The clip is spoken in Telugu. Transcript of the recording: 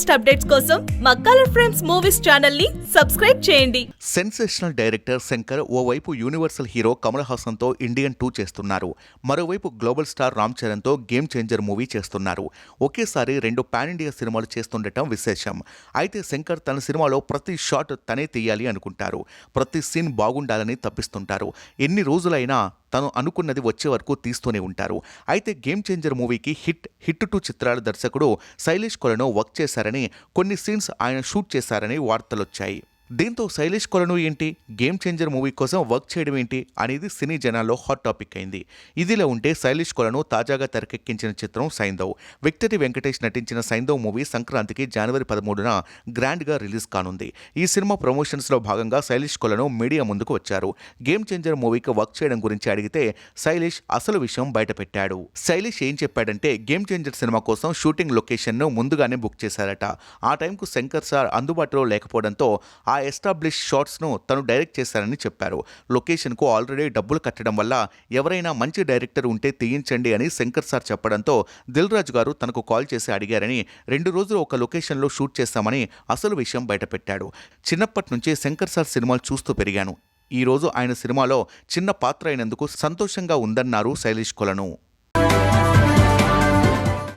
లేటెస్ట్ అప్డేట్స్ కోసం మా కలర్ ఫ్రేమ్స్ మూవీస్ ఛానల్ని సబ్స్క్రైబ్ చేయండి. సెన్సేషనల్ డైరెక్టర్ శంకర్ ఓవైపు యూనివర్సల్ హీరో కమల్ హాసన్తో ఇండియన్ టూ చేస్తున్నారు. మరోవైపు గ్లోబల్ స్టార్ రామ్ చరణ్తో గేమ్ చేంజర్ మూవీ చేస్తున్నారు. ఒకేసారి రెండు పాన్ ఇండియా సినిమాలు చేస్తుండటం విశేషం. అయితే శంకర్ తన సినిమాలో ప్రతి షాట్ తనే తీయాలి అనుకుంటారు. ప్రతి సీన్ బాగుండాలని తప్పిస్తుంటారు. ఎన్ని రోజులైనా తను అనుకున్నది వచ్చే వరకు తీస్తూనే ఉంటారు. అయితే గేమ్ చేంజర్ మూవీకి హిట్ హిట్ టు చిత్రాల దర్శకుడు శైలేష్ కొలను వర్క్ చేశారని కొన్ని సీన్స్ ఆయన షూట్ చేశారని వార్తలొచ్చాయి. దీంతో శైలేష్ కొలను ఏంటి? గేమ్ చేంజర్ మూవీ కోసం వర్క్ చేయడం ఏంటి? అనేది సినీ జనాల్లో హాట్ టాపిక్ అయింది. ఇదిలా ఉంటే శైలేష్ కొలను తాజాగా తెరకెక్కించిన చిత్రం సైందవ్ విక్టరీ వెంకటేష్ నటించిన సైందవ్ మూవీ సంక్రాంతికి జనవరి పదమూడున గ్రాండ్గా రిలీజ్ కానుంది. ఈ సినిమా ప్రమోషన్స్లో భాగంగా శైలేష్ కొలను మీడియా ముందుకు వచ్చారు. గేమ్ చేంజర్ మూవీకి వర్క్ చేయడం గురించి అడిగితే శైలేష్ అసలు విషయం బయటపెట్టాడు. శైలేష్ ఏం చెప్పాడంటే గేమ్ చేంజర్ సినిమా కోసం షూటింగ్ లొకేషన్ను ముందుగానే బుక్ చేశారట. ఆ టైంకు శంకర్ సార్ అందుబాటులో లేకపోవడంతో ఆ ఎస్టాబ్లిష్ షార్ట్స్ను తను డైరెక్ట్ చేశారని చెప్పారు. లొకేషన్కు ఆల్రెడీ డబ్బులు కట్టడం వల్ల ఎవరైనా మంచి డైరెక్టర్ ఉంటే తీయించండి అని శంకర్ సార్ చెప్పడంతో దిల్ రాజు గారు తనకు కాల్ చేసి అడిగారని రెండు రోజులు ఒక లొకేషన్లో షూట్ చేస్తామని అసలు విషయం బయటపెట్టాడు. చిన్నప్పటి నుంచే శంకర్ సార్ సినిమాలు చూస్తూ పెరిగాను. ఈ రోజు ఆయన సినిమాలో చిన్న పాత్ర అయినందుకు సంతోషంగా ఉందన్నారు శైలేష్ కొలను.